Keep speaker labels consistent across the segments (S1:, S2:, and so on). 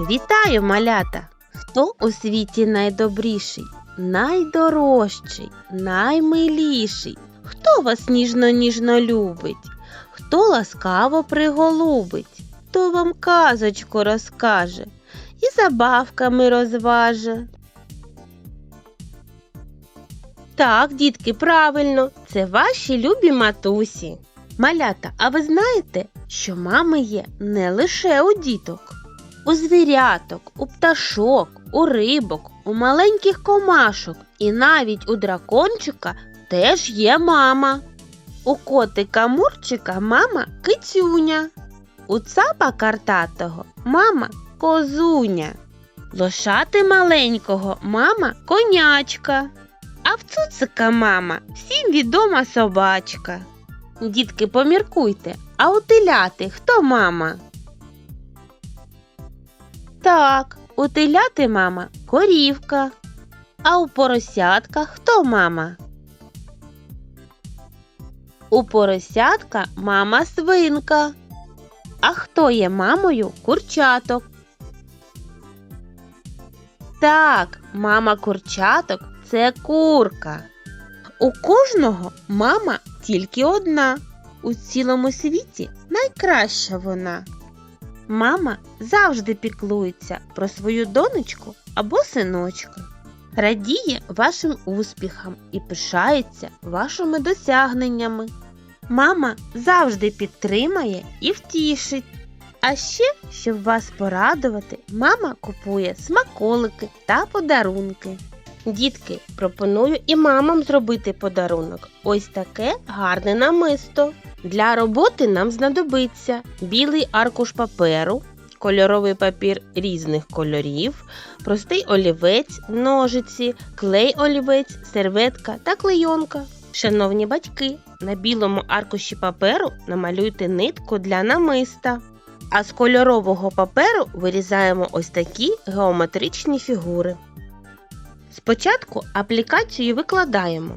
S1: Вітаю, малята! Хто у світі найдобріший, найдорожчий, наймиліший? Хто вас ніжно-ніжно любить? Хто ласкаво приголубить? Хто вам казочку розкаже і забавками розваже? Так, дітки, правильно, це ваші любі матусі. Малята, а ви знаєте, що мами є не лише у діток, у звіряток, у пташок, у рибок, у маленьких комашок і навіть у дракончика теж є мама. У котика Мурчика мама кицюня, у цапа картатого мама козуня, лошати маленького мама конячка, а в цуцика мама всім відома собачка. Дітки, поміркуйте, а у теляти хто мама? Так, у теляти мама корівка. А у поросятка хто мама? У поросятка мама свинка. А хто є мамою курчаток? Так, мама курчаток це курка. У кожного мама тільки одна. У цілому світі найкраща вона. Мама завжди піклується про свою донечку або синочка, радіє вашим успіхам і пишається вашими досягненнями. Мама завжди підтримає і втішить. А ще, щоб вас порадувати, мама купує смаколики та подарунки. Дітки, пропоную і мамам зробити подарунок. Ось таке гарне намисто. Для роботи нам знадобиться білий аркуш паперу, кольоровий папір різних кольорів, простий олівець, ножиці, клей олівець, серветка та клейонка. Шановні батьки, на білому аркуші паперу намалюйте нитку для намиста. А з кольорового паперу вирізаємо ось такі геометричні фігури. Спочатку аплікацію викладаємо.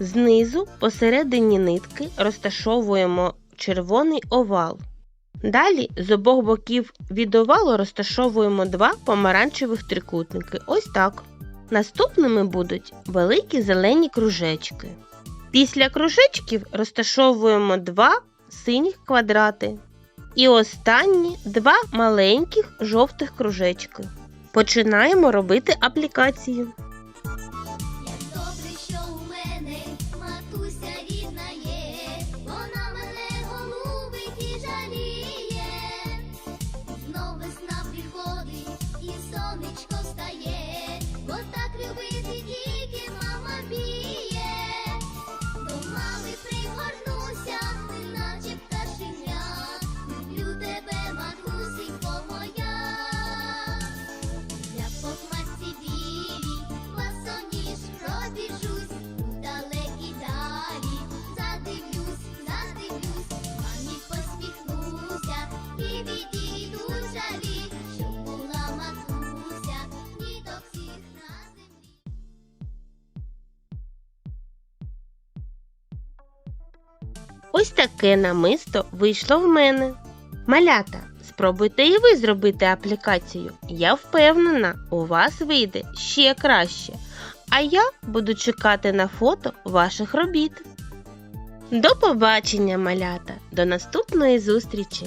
S1: Знизу посередині нитки розташовуємо червоний овал. Далі з обох боків від овалу розташовуємо два помаранчевих трикутники. Ось так. Наступними будуть великі зелені кружечки. Після кружечків розташовуємо два синіх квадрати. І останні два маленьких жовтих кружечки. Починаємо робити аплікацію. Ось таке намисто вийшло в мене. Малята, спробуйте і ви зробити аплікацію. Я впевнена, у вас вийде ще краще. А я буду чекати на фото ваших робіт. До побачення, малята! До наступної зустрічі!